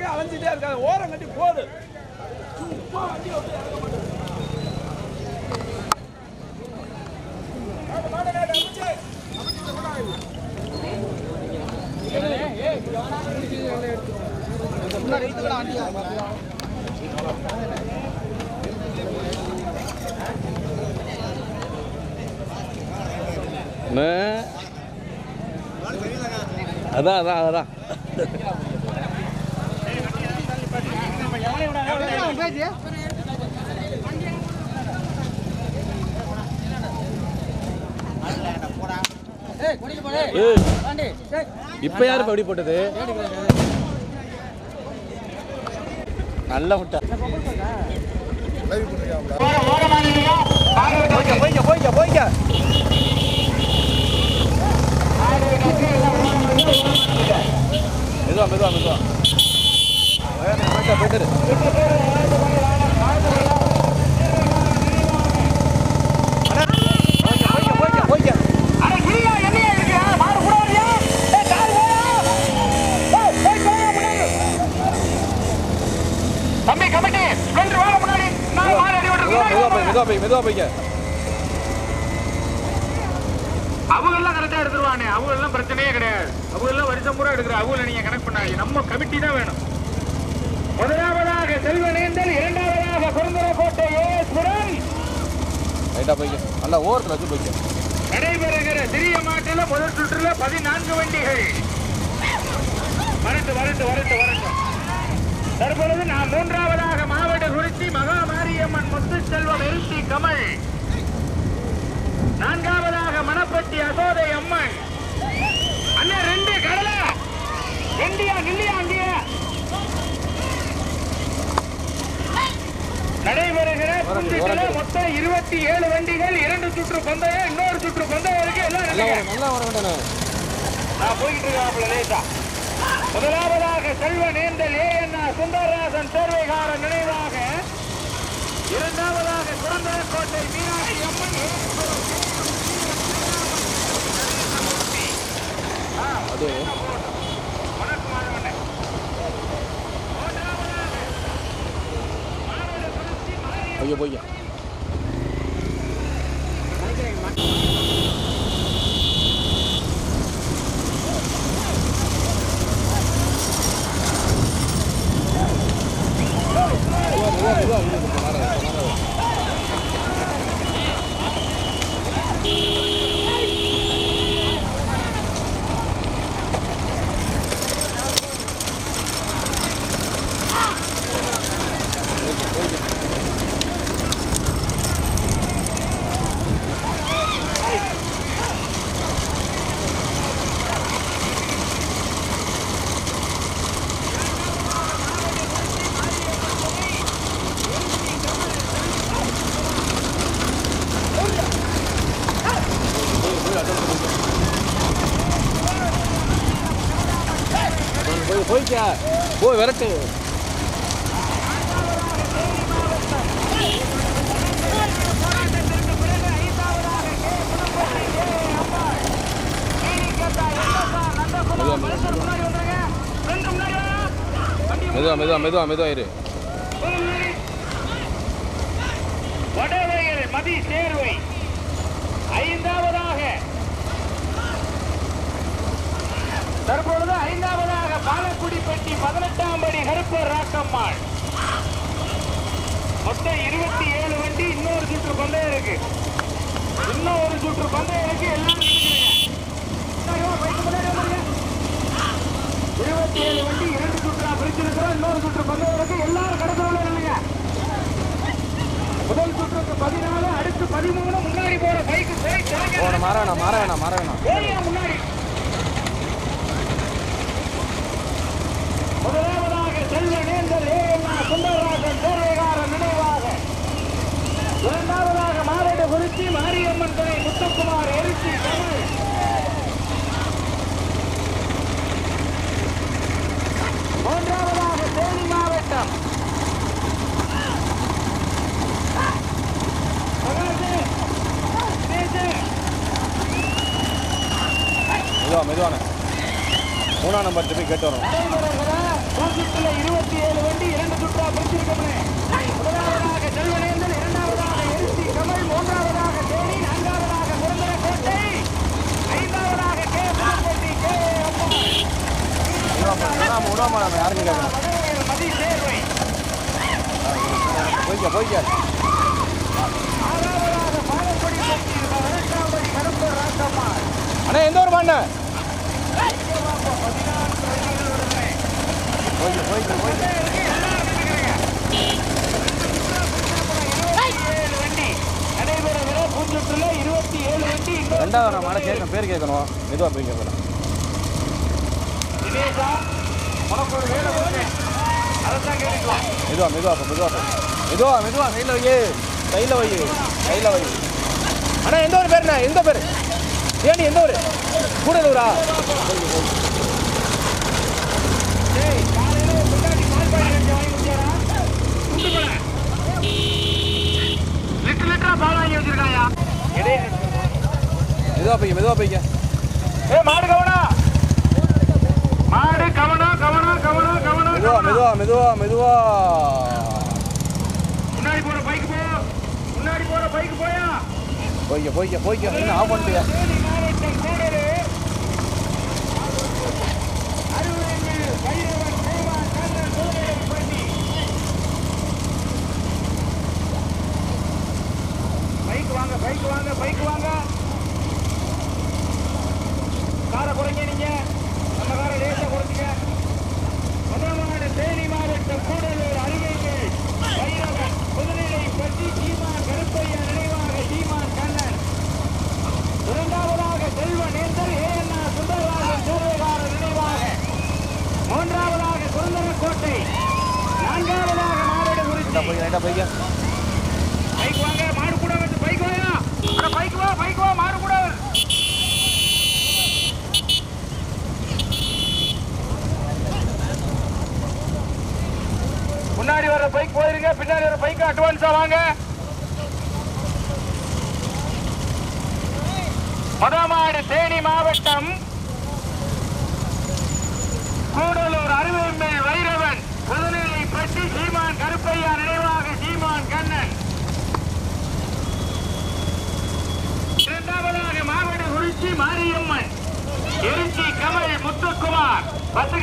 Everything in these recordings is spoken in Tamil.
பக்கம் அலைஞ்சிட்டே இருக்காது ஓரம் கட்டி போடு. சும்மா வண்டி விட்டு இறங்க மாட்டேன் அதான் அதான் அதான். இப்போ யாரு எப்படி போட்டது? நல்ல முட்டை. போய்க்க போய்க்க போய்க்க மெதுவா மெதுவா மெதுவா. தம்பி கமிட்டி ரெண்டு வாங்க முன்னாடி நான் மாடு அடி மெதுவா மெதுவா போய் விட்டுருக்கேன் மெதுவா போய் மெதுவா போய்க்க அவங்க எல்லாம் கரெக்டா எடுத்துருவானே. அவங்க எல்லாம் பிரச்சனையே கிடையாது. அவங்க எல்லாம் வருஷம் பூரா எடுக்கிற அவங்கள நீங்க கணக்கு பண்ணாங்க நம்ம கமிட்டி தான் வேணும். முதலாவதாக செல்வனேந்தல் இரண்டாவதாக குருந்தரக்கோட்டை ஏஸ்வரன் ரைட்டா போய்க்க. நல்லா ஓரத்தில் வச்சு போய்க்க. நடைபெறுகிற சிறிய மாட்டில முதல் சுற்றுல பதினான்கு வண்டிகள். வரட்டு வரட்டு வரட்டு வரட்டு. தற்பொழுது நான் மூன்றாவதாக மாவட்ட குறிச்சி மகா மாரியம்மன் முத்துச்செல்வம் எல்சி கமல். நான்காவதாக மொத்தம் இருபத்தி ஏழு வண்டிகள் இரண்டு சுற்று பந்தயம் இன்னொரு சுற்று பந்தயம் இருக்கு எல்லாம் நல்லா. வர நான் போயிட்டு இருக்காப்புல லேசா. முதலாவதாக செல்வ நேந்தல் ஏஎன்ஆ சுந்தரராசன் தேர்வைகாரன் நினைவாக இரண்டாவதாக குழந்தைக்கோட்டை மீனாட்சி அம்மன் அது வணக்கம் மாணவனே. மூன்றாவதாக மாவட்ட குறிச்சி மாரியம்மன் போய்க்க போய்க்க மெதுவா, மெதுவா, மெதுவா, மெதுவா, மெதுவா. போய் போய்க்க போய் விரட்டு. மெதுவா மெதுவா மெதுவா. மெதுவா இரு. வடவயல் மதி சேர்வை ஐந்தாவதாக தற்பொழுது ஐந்தாவதாக பாலக்குடிப்பட்டி பதினெட்டாம் படி கருப்பர் ராக்கம்மாள். மொத்தம் இருபத்தி ஏழு வண்டி இன்னொரு சுற்று பந்தயம் இருக்கு. இன்னும் ஒரு சுற்று பந்தயம் இருக்கு எல்லாரும் இருபத்தி ஏழு வண்டி இரண்டு சுற்றா பிரிச்சிருக்கிறோம் இன்னொரு சுற்று பந்தயம் இருக்கு. எல்லாரும் கடற்கரை இல்லைங்க முதல் சுற்றுக்கு பதினாலு அடுத்து பதிமூணு முன்னாடி போற பைக்கு போய் மாற வேணாம் மாற வேணாம் மாற வேணாம் முன்னாடி முதலாவதாக செல்வ நேந்தல் ஏஎம்ஆ சுந்தரராஜன் தேர்வைகாரன் நினைவாக. இரண்டாவதாக மாரடு குறிச்சி மாரியம்மன் துணை முத்துக்குமார் எரிச்சி தமிழ். மூன்றாவதாக தேனி மாவட்டம். மெதுவா மெதுவான மூணாம் நம்பர் போய் கேட்டு வரோம். ஒரு இருபத்தி ஏழு வண்டி இரண்டு சுற்றா பிடிச்சிருக்கோம்னே கேட்கணும்? கேட்கணும் மெதுவாக ஒரு வேலை கொடுத்தேன். அதைத்தான் கேட்டுக்கலாம் மெதுவா மெதுவா கையில் வை கையில் வை கையில் வை அண்ணா எந்த ஒரு பேருண்ணா எந்த பேர்? ஏனி எந்த கூடலூரா? குண்டு போல லிட்டர் லிட்டரா பால் வாங்கி வச்சிருக்காயா? இடையே மெதுவா போய்க்க மெதுவா போய்க்க. ஏ மாடு கவனா? மாடு கவனம் கவனம் கவனம் கவனம் மெதுவா. மெதுவா மெதுவா மெதுவா. முன்னாடி போற பைக் போ. முன்னாடி போற பைக் போயா? போய்க்க போய்க்க போய்க்க. என்ன ஆஃப் பண்ணிட்டியா? பைக் வாங்க பைக் வாங்க பைக் வாங்க. காரை குறைங்க நீங்க. நம்ம காரை லேசா குறைச்சிங்க முதல்நாடு தேனி மாவட்டம் கூடலூர் அருகைகள் பைரவன் புதுநிலை பற்றி சீமான் கருப்பையா நினைவாக சீமான் கண்ணன். இரண்டாவதாக செல்வ நேந்தர் ஏ என் ஆர் சுந்தரராஜன் சூரியகார நினைவாக. மூன்றாவதாக சுதந்திர கோட்டை நான்காவதாக மாவட்ட ரைட்டா குறிச்சி போய்க்க ரைட்டா போய்க்க பைக் வாங்க மாடு கூட வந்து பைக் வாங்க அட பைக் வா பைக் வா மாடு கூட வரு. முன்னாடி வர பைக் பின்னாடி வர பைக்கு அட்வான்ஸா வாங்க. மதமாடு தேனி மாவட்டம். கூடலூர் அருவேம்பேல் வைரவன். புதுநிலை பட்டி சீமான் கருப்பையா நினைவாக சீமான் கண்ணன். இரண்டாவதாக மாவட்ட குறிச்சி மாரியம்மன். எரிச்சி கமல் முத்துக்குமார். பத்து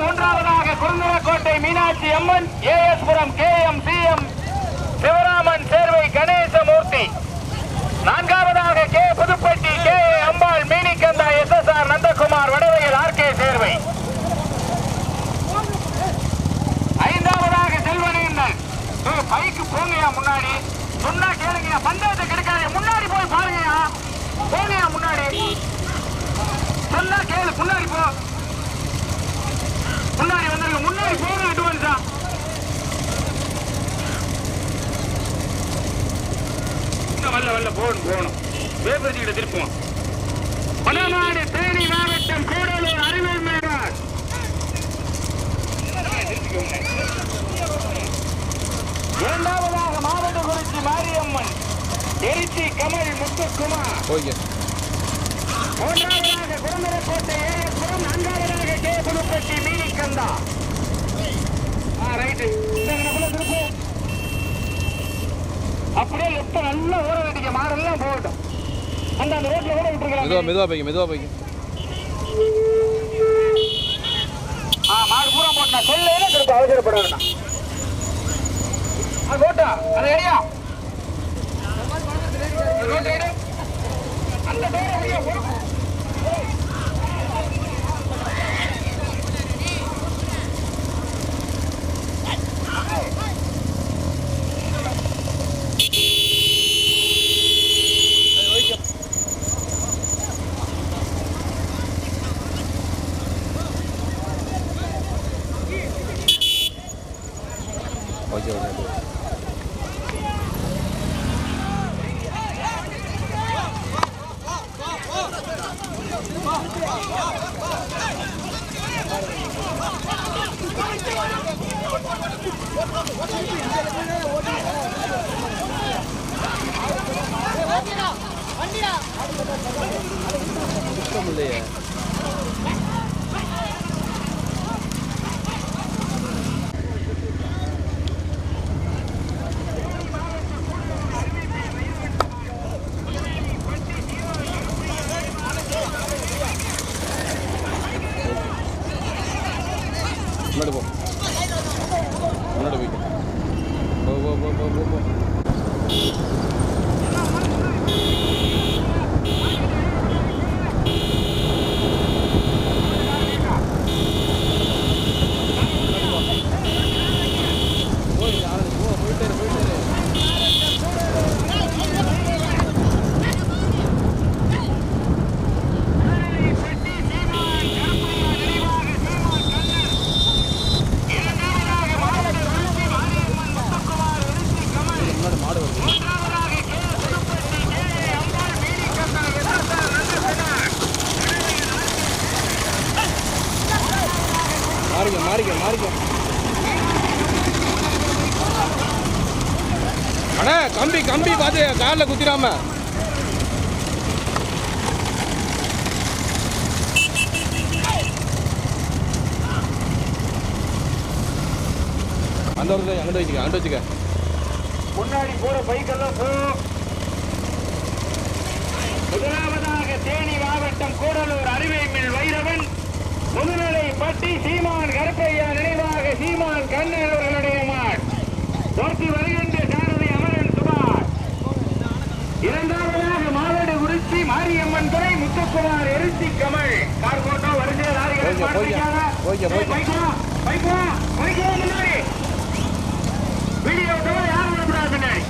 மூன்றாவதாக Kurundarakottai Meenakshi Amman ASPuram K M C M Sivaraman Servai Ganesamoorthy. நான்காவதாக K Puthupatti K A Ambal Meenikandha S S R Nandakumar வடவையில் R K Servai. ஐந்தாவதாக செல்வனேந்தன் பைக்கு போங்கயா முன்னாடி. சொன்னா கேளுங்க பஞ்சாயத்து கிடைக்காது முன்னாடி போய் பாருங்கயா போங்கயா முன்னாடி சொன்னா கேளு முன்னாடி போ முன்னாடி வந்துருங்க முன்னாடி போங்க அட்வான்ஸா வரல போகணும் போகணும். வேப்பரிச்சிக்கிட்ட திருப்போம். பனநாடு தேனி மாவட்டம் கூடலூர் அறிவியல் மேடார் இரண்டாவதாக மாவட்ட குறிச்சி மாரியம்மன் எரிச்சி கமல் முத்துக்குமார். மூன்றாவதாக குருந்தரக்கோட்டை ஏஎஸ்புரம் நான்காவதாக கே புதுப்பட்டி மீனிக்கந்தா. ஆ ரைட்டு. திருப்பு லெஃப்ட் நல்லா ஓர வேண்டிய மாடெல்லாம் போகட்டும். அந்த அந்த ரோட்ல கூட மெதுவா விட்டுருக்கலாம். மெதுவா போய்க்க மெதுவா போய்க்க. ஆ மாடு பூரா போட்டா சொல்லேன்னு திரும்ப அவசரப்பட வேண்டாம் அது போட்டா அது ரெடி அந்த டோர் அப்படியே Jauhnya. காலில் குத்திராம அந்த ஒரு அங்கிட்ட வச்சுக்க அங்கிட்ட வச்சுக்க. முன்னாடி போற பைக்கெல்லாம் போ. முதலாவதாக தேனி மாவட்டம் கூடலூர் அருவை மில் வைரவன். முதுநிலை பட்டி சீமான் கருப்பையா நினைவாக சீமான் கண்ணன் அவர்களுடைய மாட். இரண்டாவதாக மாவடு உருச்சி மாரியம்மன் துறை முத்துக்குமார் எரிசி கமல். யாரும் வரக்கூடாது பின்னாடி.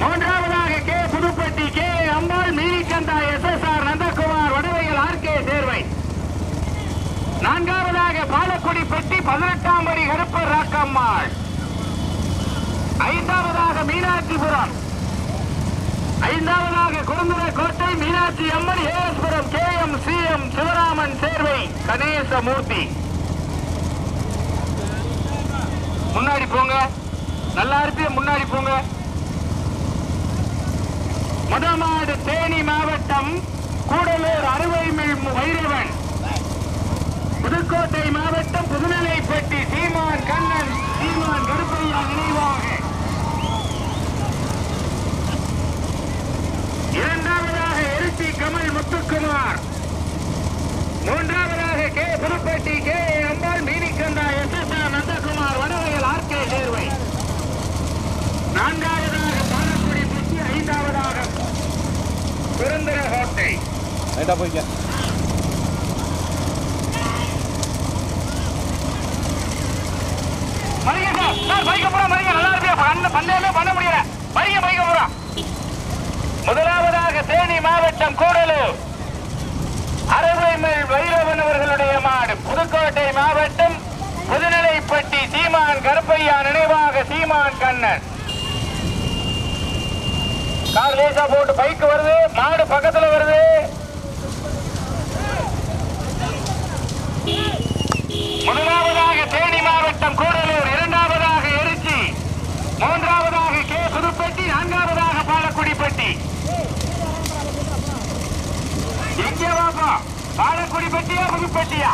மூன்றாவதாக K Puthupatti K Ambal Meenikandha S S R Nandakumar வடவையில் R K Servai. நான்காவதாக பாலக்குடி பெட்டி பதினெட்டாம் படி கருப்பர் ராக்கம்மாள். ஐந்தாவதாக மீனாட்சிபுரம். ஐந்தாவதாக Kurundarakottai Meenakshi Amman ஏஸ்வரம் K M C M Sivaraman Servai Ganesamoorthy. முன்னாடி போங்க. நல்லா இருப்பிய முன்னாடி போங்க. முதமாடு தேனி மாவட்டம் கூடலூர் அறுவைமில் வைரவன். புதுக்கோட்டை மாவட்டம் புதுநிலைப்பட்டி சீமான் கண்ணன். சீமான் கருப்பையா நினைவாக இரண்டாவதாக எரிசி கமல் முத்துக்குமார் மூன்றாவதாக K Puthupatti K Ambal Meenikandha S. S. R. Nandakumar வடவையில் R. K. Servai. நான்காவதாக பாலக்குடி பட்டி ஐந்தாவதாக பெருந்திர கோட்டை ரைட்டாக போய்க்க. மறிங்க சார். சார் பைக்க போறா மறிங்க. நல்லா இருப்பியா பண்ண பண்ணவே பண்ண முடியல. மறிங்க பைக்க முதலாவதாக தேனி மாவட்டம் கூடலூர். அறுவைமில் வைரவன் அவர்களுடைய மாடு. புதுக்கோட்டை மாவட்டம் புதுநிலைப்பட்டி சீமான் கருப்பையா நினைவாக சீமான் கண்ணன். கார் லேசா போட்டு பைக் வருது. மாடு பக்கத்துல வருது. முதலாவதாக தேனி மாவட்டம் கூட இரண்டாவதாக எரிச்சி மூன்றாவதாக கே புதுப்பட்டி நான்காவதாக பாலக்குடிப்பட்டி எங்கே வாப்பா பாலக்குடிப்பட்டியா புதுப்பட்டியா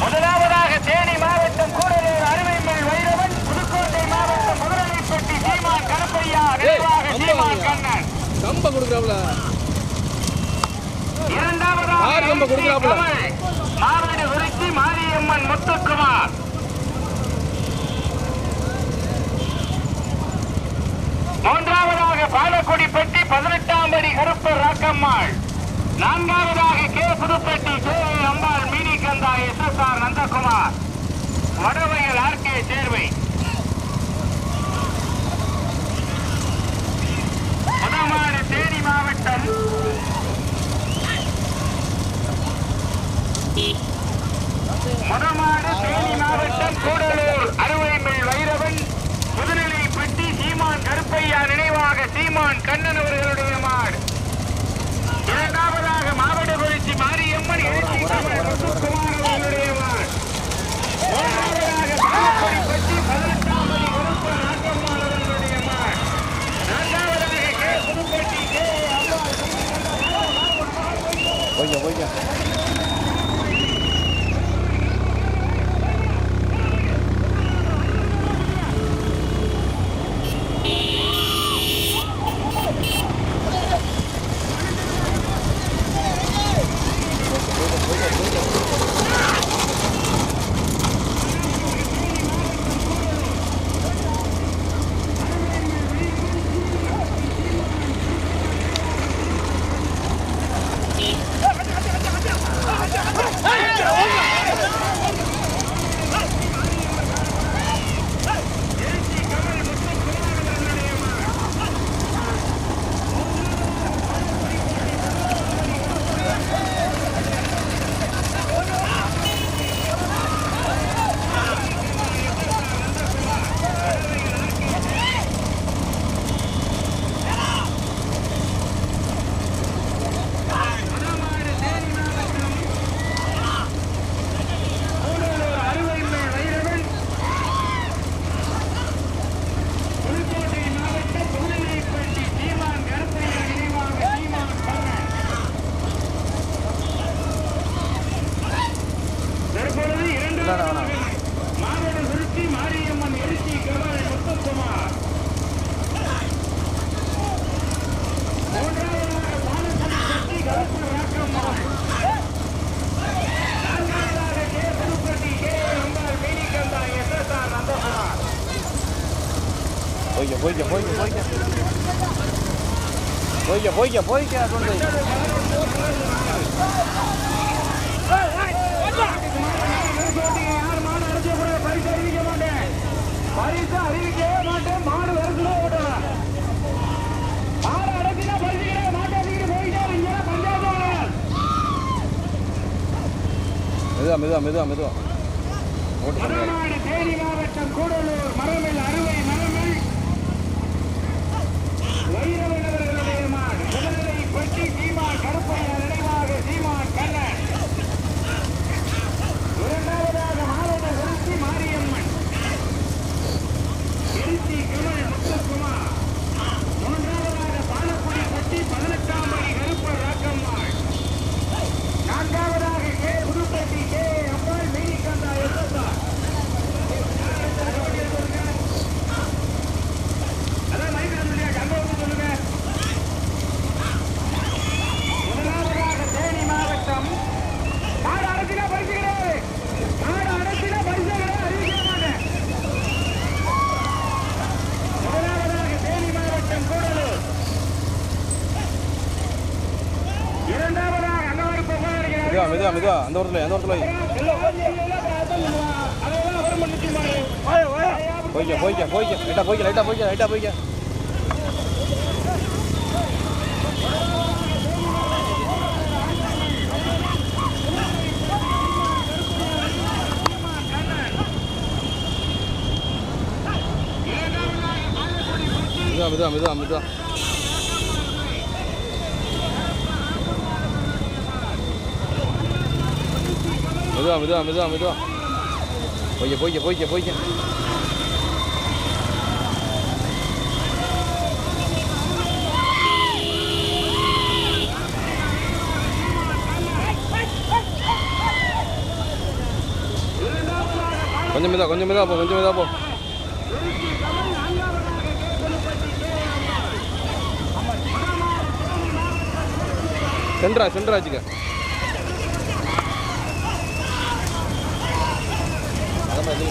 முதலாவதாக தேனி மாவட்டம் கூடலூர் அருமைமல் வைரவன் புதுக்கோட்டை மாவட்டம் முதலைப்பட்டி சீமான் கருப்பையா நினைவாக ஏய், சீமான். கண்ணன் கம்ப கொடுக்குறாப்புல இரண்டாவதாக யார் ரொம்ப கொடுக்குறாப்புல? கமல், மாவீடு விருத்தி மாரியம்மன் முத்துக்குமார் மூன்றாவதாக பாலக்குடி பெட்டி பதினெட்டாம் அடி கருப்பு ராக்கம்மாள். நான்காவதாக K Puthupatti K Ambal Meenikandha S S R Nandakumar. வடவையில் R K Servai. முதமாடு தேனி மாவட்டம் மதமாடு தேனி மாவட்டம் கூடலூர் அறுவைமில் வைரவன் புதுநிலைப்பட்டி சீமான் கருப்பையா நினைவாக சீமான் கண்ணன் அவர்களுடைய மாடு இரண்டாவதாக மாவட்ட குறிச்சி மாரியம்மன் எழுச்சி தமிழ் முத்துக்குமார் அவர்களுடைய மாடு மூன்றாவதாக பாலக்குடிப்பட்டி பதினெட்டாம் படி கருப்ப நாட்டம்மாள் அவர்களுடைய மாடு நான்காவதாக கே புதுப்பட்டி கே அம்மா போய்க்க போய்க்க voy, voy, voy. Voy, voy, voy, ¿a dónde? பரிசு அறிவிக்கவே மாட்டேன் மாடு வரக்குள்ள ஓட்டலாம் மாடு அடைச்சினா பரிசுக்கிறே மாட்டை அடிக்கிட்டு போயிட்டே இங்கே பஞ்சாயத்து மெதுவா மெதுவா மெதுவா மெதுவா ஓட்டு இருக்கா அந்த ஓரத்தில் எந்த ஓரத்தில் போய்க்க போய்க்க போய்க்க. லைட்டாக போய்க்க லைட்டாக போய்க்க லைட்டாக போய்க்க. மெதுவா மெதுவா மெதுவா மெதுவா மெதுவா மெதுவா மெதுவா மெதுவா போய்க்க போய்க்க போய்க்க போய்க்க கொஞ்சம் மெதுவா கொஞ்சம் மெதுவா போ கொஞ்சம் மெதுவா போ சென்ட்ரா சென்ட்ரா வச்சுக்க nó phải đi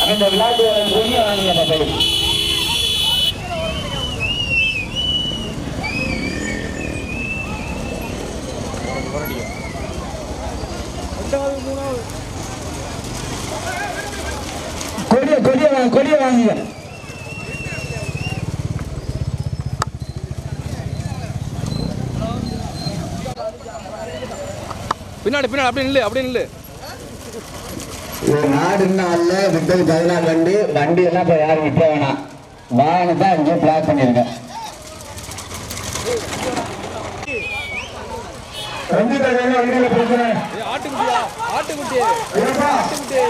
Akan dah belajar dan bunyi orang yang apa-apa கொடிய கொடிய வாங்க கொடிய வாங்க. பின்னாடி பின்னாடி அப்படியே நில்லு அப்படியே நில்லு. இது நாடுன்னு அல்ல விட்டது பதினாறு வண்டி வண்டி எல்லாம் இப்போ யாரும் விற்ற வேணாம். வாகனத்தை அங்கேயே பிளாக் ரஞ்சித் அகர்வால் வெளியில போகிறேன் ஆட்டுக்குட்டியா? ஆட்டுக்குட்டி. ஆட்டுக்குட்டி.